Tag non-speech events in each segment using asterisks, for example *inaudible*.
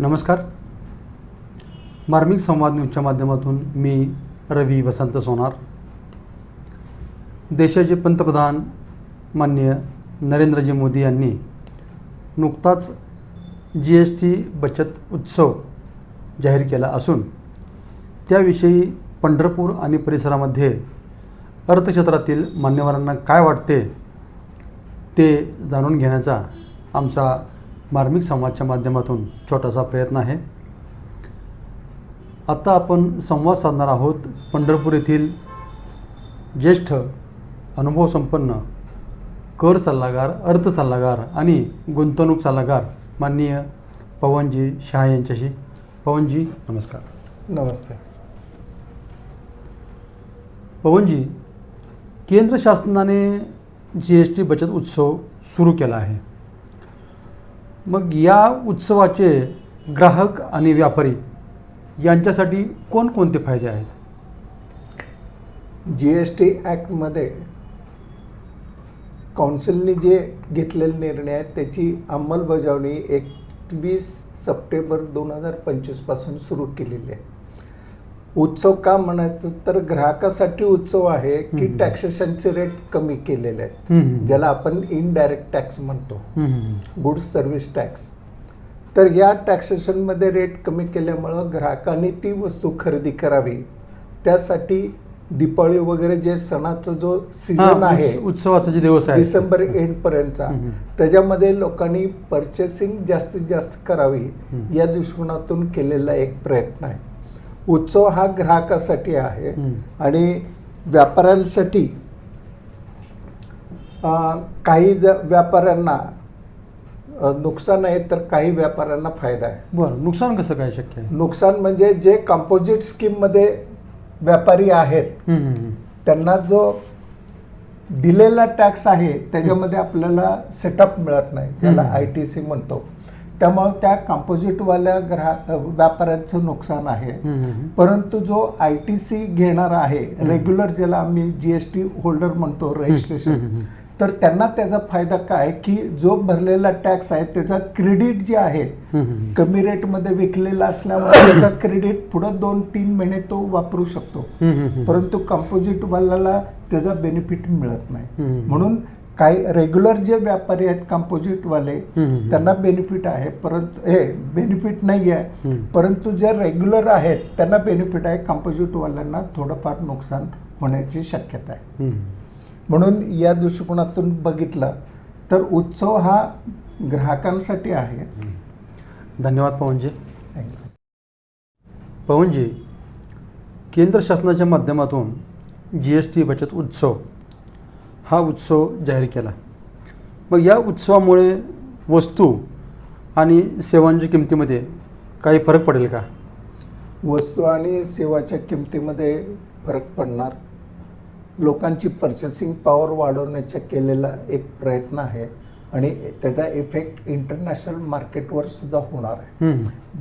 नमस्कार. मार्मिक संवाद न्यूजच्या माध्यमातून मी रवी वसंत सोनार. देशाचे पंतप्रधान माननीय नरेंद्रजी मोदी यांनी नुकताच जी एस टी बचत उत्सव जाहीर केला असून त्याविषयी पंढरपूर आणि परिसरामध्ये अर्थक्षेत्रातील मान्यवरांना काय वाटते ते जाणून घेण्याचा आमचा मार्मिक संवादच्या माध्यमातून छोटासा प्रयत्न आहे. आत्ता आपण संवाद साधणार आहोत पंढरपूर येथील ज्येष्ठ अनुभवसंपन्न कर सल्लागार अर्थ सल्लागार आणि गुंतवणूक सल्लागार माननीय पवनजी शहा यांच्याशी. पवनजी नमस्कार. नमस्ते. पवनजी केंद्र शासनाने जी एस टी बचत उत्सव सुरू केला आहे. मग या उत्सवाचे ग्राहक आणि व्यापारी यांच्यासाठी कोणकोणते फायदे आहेत? जी एस टी ॲक्टमध्ये कौन्सिलने जे घेतलेले निर्णय आहेत त्याची अंमलबजावणी एकवीस सप्टेंबर दोन हजार पंचवीसपासून सुरू केलेली आहे. उत्सव का म्हणायचं तर ग्राहकासाठी उत्सव आहे की. टॅक्सेशनचे रेट कमी केलेले आहेत. ज्याला आपण इनडायरेक्ट टॅक्स म्हणतो. गुड्स सर्व्हिस टॅक्स तर या टॅक्सेशनमध्ये रेट कमी केल्यामुळं ग्राहकांनी ती वस्तू खरेदी करावी त्यासाठी दिपाळी वगैरे जे सणाचा जो सीझन आहे उत्स- उत्सवाचा जे दिवस आहे डिसेंबर एंड पर्यंतचा. त्याच्यामध्ये लोकांनी परचेसिंग जास्तीत जास्त करावी. या दृष्टिकोनातून केलेला एक प्रयत्न आहे उत्सव हा ग्राहकासाठी आहे. आणि व्यापाऱ्यांसाठी काही ज व्यापाऱ्यांना नुकसान आहे तर काही व्यापाऱ्यांना फायदा आहे बरं नुकसान कसं काय शक्य आहे नुकसान म्हणजे जे कंपोजिट स्कीममध्ये व्यापारी आहेत त्यांना जो दिलेला टॅक्स आहे त्याच्यामध्ये आपल्याला सेटअप मिळत नाही ज्याला हम्म. आय टी सी म्हणतो त्यामुळे त्या कंपोजिटवाल्या ग्राहक व्यापाऱ्यांचं नुकसान आहे. परंतु जो आय टी सी घेणारा आहे रेग्युलर ज्याला आम्ही जी एस टी होल्डर म्हणतो रजिस्ट्रेशन. तर त्यांना त्याचा फायदा काय की जो भरलेला टॅक्स आहे त्याचा क्रेडिट जे आहे. कमी रेटमध्ये विकलेला असल्यामुळे *coughs* त्याचा क्रेडिट पुढं दोन तीन महिने तो वापरू शकतो. परंतु कंपोजिट वाल्याला त्याचा बेनिफिट मिळत नाही. म्हणून काही रेग्युलर जे व्यापारी आहेत कंपोजिट वाले हम्म. त्यांना बेनिफिट आहे. परंतु हे बेनिफिट नाही आहे. परंतु जे रेग्युलर आहेत त्यांना बेनिफिट आहे. कंपोजिट वाल्यांना थोडंफार नुकसान होण्याची शक्यता आहे. म्हणून या दृष्टिकोनातून बघितलं तर उत्सव हा ग्राहकांसाठी आहे. धन्यवाद पवनजी. पवनजी केंद्र शासनाच्या माध्यमातून जी एस टी बचत उत्सव हा उत्सव जाहीर केला. मग या उत्सवामुळे वस्तू आणि सेवांच्या किमतीमध्ये काही फरक पडेल का? वस्तू आणि सेवाच्या किमतीमध्ये फरक पडणार. लोकांची पर्चेसिंग पॉवर वाढवण्याचा केलेला एक प्रयत्न आहे आणि त्याचा इफेक्ट इंटरनॅशनल मार्केटवर सुद्धा होणार आहे.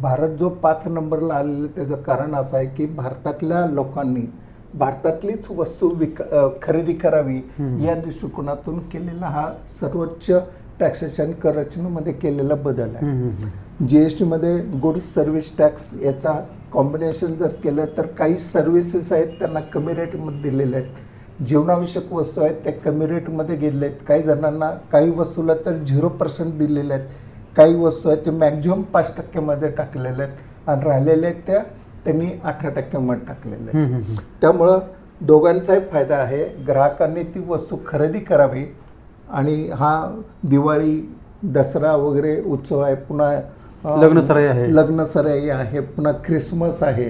भारत जो पाच नंबरला आलेला त्याचं कारण असं आहे की भारतातल्या लोकांनी भारतातलीच वस्तू विक खरेदी करावी. या दृष्टिकोनातून केलेला हा सर्वोच्च टॅक्सेशन कर रचनेमध्ये केलेला बदल आहे. जी एस टीमध्ये गुड्स सर्व्हिस टॅक्स याचा कॉम्बिनेशन जर केलं तर काही सर्व्हिसेस आहेत त्यांना कमी रेटमध्ये दिलेले आहेत. जीवनावश्यक वस्तू आहेत त्या कमी रेटमध्ये गेलेले आहेत. काही जणांना काही वस्तूला तर झिरो पर्सेंट दिलेले आहेत. काही वस्तू आहेत ते मॅक्झिमम पाच टक्क्यामध्ये टाकलेल्या आहेत. आणि राहिलेल्या आहेत त्या त्यांनी अठरा टाकलेल्या आहेत हम्म, हम्म, त्यामुळं दोघांचाही फायदा आहे. ग्राहकांनी ती वस्तू खरेदी करावी आणि हा दिवाळी दसरा वगैरे उत्सव आहे. पुन्हा लग्नसराई आहे. लग्नसराई आहे. पुन्हा ख्रिसमस आहे.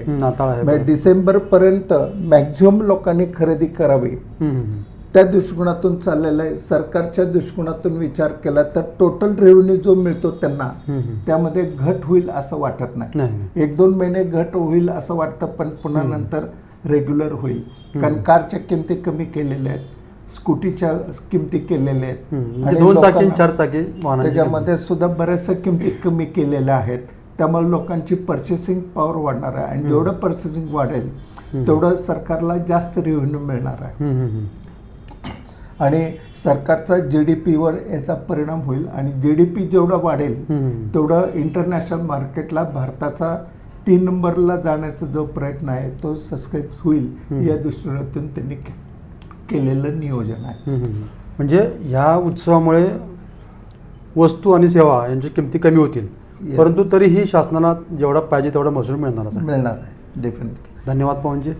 आहे. डिसेंबर पर्यंत मॅक्झिमम लोकांनी खरेदी करावी. त्या दृष्टिकोनातून चाललेलं आहे सरकारच्या दृष्टिकोनातून विचार केला तर टोटल रेव्हेन्यू जो मिळतो त्यांना. त्यामध्ये घट होईल असं वाटत नाही. एक दोन महिने घट होईल असं वाटतं पण पुन्हा. नंतर रेग्युलर होईल कारण कारच्या किमती कमी केलेल्या आहेत स्कूटीच्या किमती केलेल्या आहेत. म्हणजे आणि दोन चाकी चार चाकी त्याच्यामध्ये सुद्धा बऱ्याचशा किमती कमी केलेल्या आहेत त्यामुळे लोकांची पर्चेसिंग पॉवर वाढणार आहे आणि जेवढं पर्चेसिंग वाढेल. तेवढं सरकारला जास्त रेव्हेन्यू मिळणार आहे. आणि सरकारचा जी डी पीवर याचा परिणाम होईल आणि जी डी पी जेवढा वाढेल. तेवढं इंटरनॅशनल मार्केटला भारताचा तीन नंबरला जाण्याचा जो प्रयत्न आहे तो सक्सेस होईल. या दृष्टिकोनातून त्यांनी केलेलं नियोजन आहे. म्हणजे ह्या उत्सवामुळे वस्तू आणि सेवा यांच्या किमती कमी होतील Yes. परंतु तरीही शासनाला जेवढा पाहिजे तेवढा महसूल मिळणारच आहे मिळणार आहे डेफिनेटली धन्यवाद पवनजी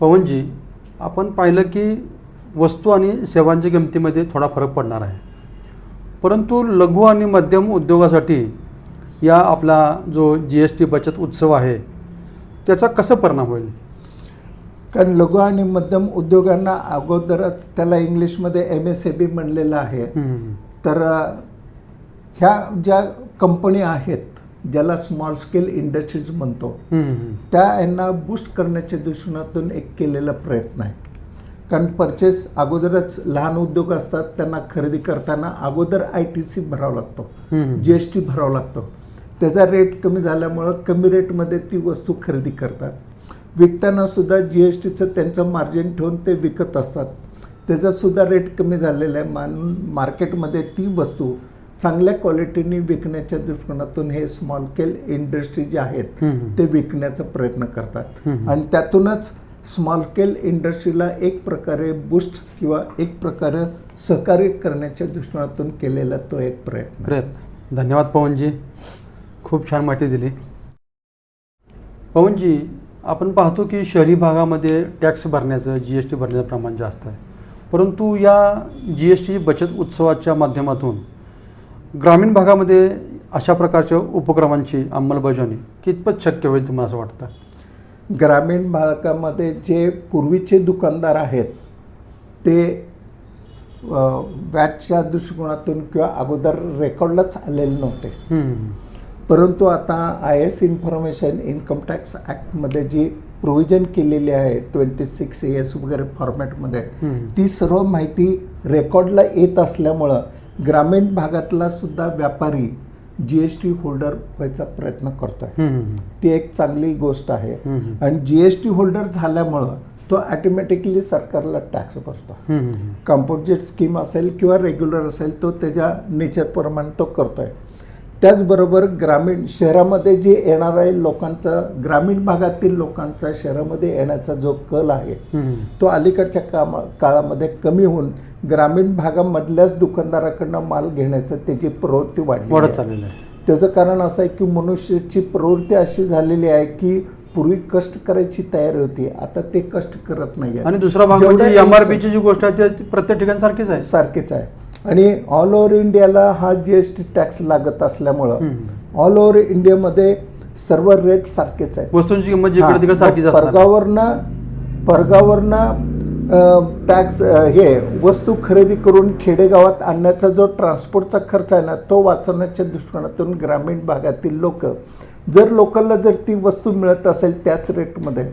पवनजी आपण पाहिलं की वस्तू आणि सेवांच्या किमतीमध्ये थोडा फरक पडणार आहे. परंतु लघु आणि मध्यम उद्योगासाठी या आपला जो जी एस टी बचत उत्सव आहे त्याचा कसा परिणाम होईल? कारण लघु आणि मध्यम उद्योगांना अगोदरच त्याला इंग्लिशमध्ये एम एस ए बी म्हणलेलं आहे. तर ह्या ज्या कंपनी आहेत ज्याला स्मॉल स्केल इंडस्ट्रीज म्हणतो. त्या यांना बूस्ट करण्याच्या दृष्टिकोनातून एक केलेला प्रयत्न आहे. कारण परचेस अगोदरच लहान उद्योग असतात त्यांना खरेदी करताना अगोदर आय टी सी भरावा लागतो. जी एस टी भरावा लागतो. त्याचा रेट कमी झाल्यामुळं कमी रेटमध्ये ती वस्तू खरेदी करतात. विकताना सुद्धा जी एस टीचं त्यांचं मार्जिन ठेवून ते विकत असतात. त्याचा सुद्धा रेट कमी झालेला आहे. म्हणून मार्केटमध्ये ती वस्तू चांगल्या क्वालिटीने विकण्याच्या दृष्टिकोनातून हे स्मॉल स्केल इंडस्ट्री जे आहेत. ते विकण्याचा प्रयत्न करतात. आणि त्यातूनच स्मॉल स्केल इंडस्ट्रीला एक प्रकारे बूस्ट किंवा एक प्रकारे सहकार्य करण्याच्या दृष्टिकोनातून केलेला तो एक प्रयत्न. ग्रेट धन्यवाद पवनजी खूप छान माहिती दिली पवनजी आपण पाहतो की शहरी भागामध्ये टॅक्स भरण्याचं जी एस टी भरण्याचं प्रमाण जास्त आहे परंतु या जी एस टी बचत उत्सवाच्या माध्यमातून ग्रामीण भागामध्ये अशा प्रकारच्या उपक्रमांची अंमलबजावणी कितपत शक्य होईल तुम्हाला असं वाटतं ग्रामीण भागामध्ये जे पूर्वीचे दुकानदार आहेत ते अ, व्याजच्या दृष्टिकोनातून किंवा अगोदर रेकॉर्डलाच आलेले नव्हते. परंतु आता I S information income tax ॲक्टमध्ये जी प्रोव्हिजन केलेली आहे ट्वेंटी सिक्स एस वगैरे फॉर्मॅटमध्ये. ती सर्व माहिती रेकॉर्डला येत असल्यामुळं ग्रामीण भागातला सुद्धा व्यापारी जी एस टी होल्डर व्हायचा प्रयत्न करतोय. ती एक चांगली गोष्ट आहे. आणि जी एस टी होल्डर झाल्यामुळं तो ॲटोमॅटिकली सरकारला टॅक्स भरतो. कंपोजिट स्कीम असेल किंवा रेग्युलर असेल तो त्याच्या नेचरप्रमाणे तो करतोय त्याचबरोबर ग्रामीण शहरामध्ये जे येणार आहे लोकांचा ग्रामीण भागातील लोकांचा शहरामध्ये येण्याचा जो कल आहे. तो अलीकडच्या कामा काळामध्ये कमी होऊन ग्रामीण भागामधल्याच दुकानदाराकडनं माल घेण्याचं त्याची प्रवृत्ती वाढली त्याचं कारण असं आहे की मनुष्याची प्रवृत्ती अशी झालेली आहे की पूर्वी कष्ट करायची तयारी होती आता ते कष्ट करत नाही आणि दुसरा भाग म्हणजे एम आर instant- पीची जी गोष्ट आहे ती प्रत्येक ठिकाणी सारखीच आहे. सारखेच आहे. आणि ऑल ओव्हर इंडियाला हा जी एस टी टॅक्स लागत असल्यामुळं. ऑल ओव्हर इंडियामध्ये सर्व रेट सारखेच आहेत वस्तूंची किंमत सारखीच आहे. परगावरनं परगावरनं टॅक्स हे वस्तू खरेदी करून खेडेगावात आणण्याचा जो ट्रान्सपोर्टचा खर्च आहे ना तो वाचवण्याच्या दृष्टिकोनातून ग्रामीण भागातील लोक जर लोकलला जर ती वस्तू मिळत असेल त्याच रेटमध्ये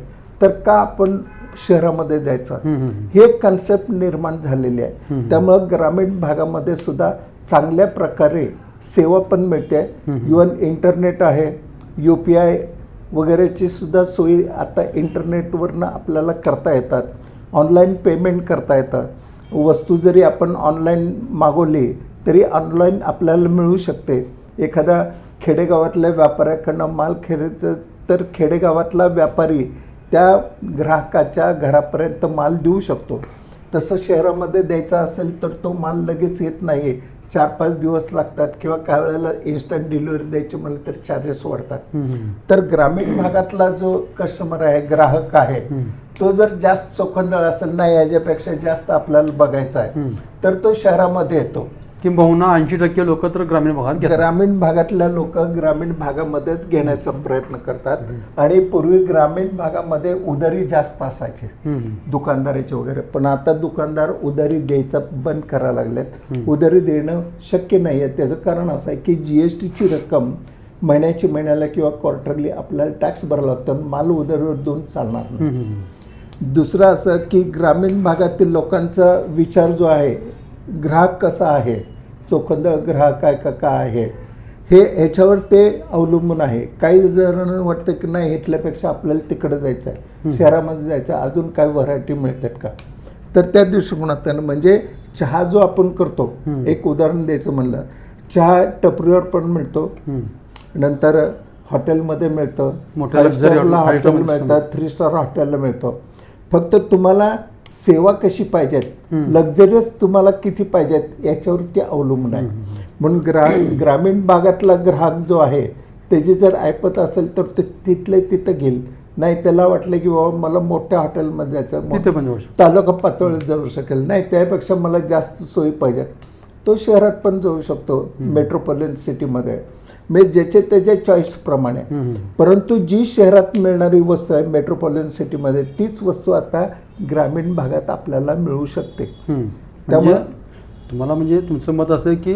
तर का आपण शहरामध्ये जायचं. हे कन्सेप्ट निर्माण झालेली आहे. त्यामुळं ग्रामीण भागामध्ये सुद्धा चांगल्या प्रकारे सेवा पण मिळते. इवन इंटरनेट आहे यू पी आय वगैरेची सुद्धा सोयी आता इंटरनेटवरनं आपल्याला करता येतात ऑनलाईन पेमेंट करता येतं वस्तू जरी आपण ऑनलाईन मागवली तरी ऑनलाईन आपल्याला मिळू शकते एखाद्या खेडेगावातल्या व्यापाऱ्याकडनं माल खरेदी तर खेडेगावातला व्यापारी त्या ग्राहकाच्या घरापर्यंत माल देऊ शकतो तसं शहरामध्ये द्यायचा असेल तर तो माल लगेच येत नाही चार पाच दिवस लागतात किंवा काही वेळेला इन्स्टंट डिलिव्हरी द्यायची म्हणलं तर चार्जेस वाढतात. तर ग्रामीण भागातला जो कस्टमर आहे ग्राहक आहे. तो जर जास्त चोखंदळ असेल नाही याच्यापेक्षा जास्त आपल्याला बघायचा आहे. तर तो शहरामध्ये येतो किंबहुना ऐंशी टक्के लोक तर ग्रामीण भागात ग्रामीण भागातल्या लोक ग्रामीण भागामध्येच घेण्याचा प्रयत्न करतात. आणि पूर्वी ग्रामीण भागामध्ये उदारी जास्त असायचे. दुकानदाराचे वगैरे. पण आता दुकानदार उधारी द्यायचं बंद करायला लागलेत. उधारी देणं शक्य नाही आहे त्याचं कारण असं आहे की जी एस टीची रक्कम महिन्याची महिन्याला किंवा क्वार्टरली आपल्याला टॅक्स भरावा लागतो. माल उधारीवर देऊन चालणार नाही. दुसरं असं की ग्रामीण भागातील लोकांचा विचार जो आहे ग्राहक कसा आहे? चोखंदळ ग्राहक आहे का काय आहे? हे ह्याच्यावर ते अवलंबून आहे. काही जणांना वाटतं की नाही इथल्यापेक्षा आपल्याला तिकडे जायचं आहे. शहरामध्ये जायचं आहे, अजून काय व्हरायटी मिळतात का? तर त्या दृष्टिकोनातून म्हणजे चहा जो आपण करतो. एक उदाहरण द्यायचं म्हणलं. चहा टपरीवर पण मिळतो. नंतर हॉटेलमध्ये मिळतं. हॉटेल- मिळतं थ्री स्टार हॉटेलला मिळतो. फक्त तुम्हाला सेवा कशी पाहिजेत. लक्झरियस तुम्हाला किती पाहिजेत? याच्यावरती अवलंबून आहे. म्हणून ग्रा ग्रामीण भागातला ग्राहक जो आहे त्याची जर ऐपत असेल तर ते तिथले तिथं घेईल. नाही त्याला वाटलं की बाबा मला मोठ्या हॉटेलमध्ये जायचं मग तिथे पण जाऊ शकतो. तालुका पातळीवर जाऊ शकेल. नाही त्यापेक्षा मला जास्त सोयी पाहिजेत. तो शहरात पण जाऊ शकतो मेट्रोपॉलिटन सिटीमध्ये म्हणजे ज्याचे त्याच्या चॉईसप्रमाणे. परंतु जी शहरात मिळणारी वस्तू आहे मेट्रोपॉलिटन सिटीमध्ये तीच वस्तू आता ग्रामीण भागात आपल्याला मिळू शकते. म्हणजे त्यामुळं- तुम्हाला म्हणजे तुमचं मत असं की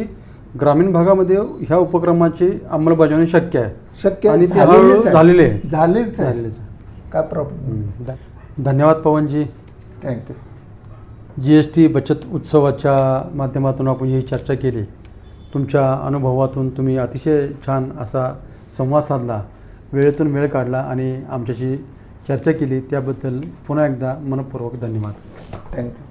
ग्रामीण भागामध्ये ह्या उपक्रमाची अंमलबजावणी शक्य आहे शक्य आणि. झालेले आहे. झालेच झालेलेच. काय प्रॉब्लेम धन्यवाद Pavanji thank you G S T बचत उत्सवाच्या माध्यमातून आपण ही चर्चा केली तुमच्या अनुभवातून तुम्ही अतिशय छान असा संवाद साधला वेळेतून वेळ काढला आणि आमच्याशी चर्चा केली. त्याबद्दल पुन्हा एकदा मनपूर्वक धन्यवाद. थँक्यू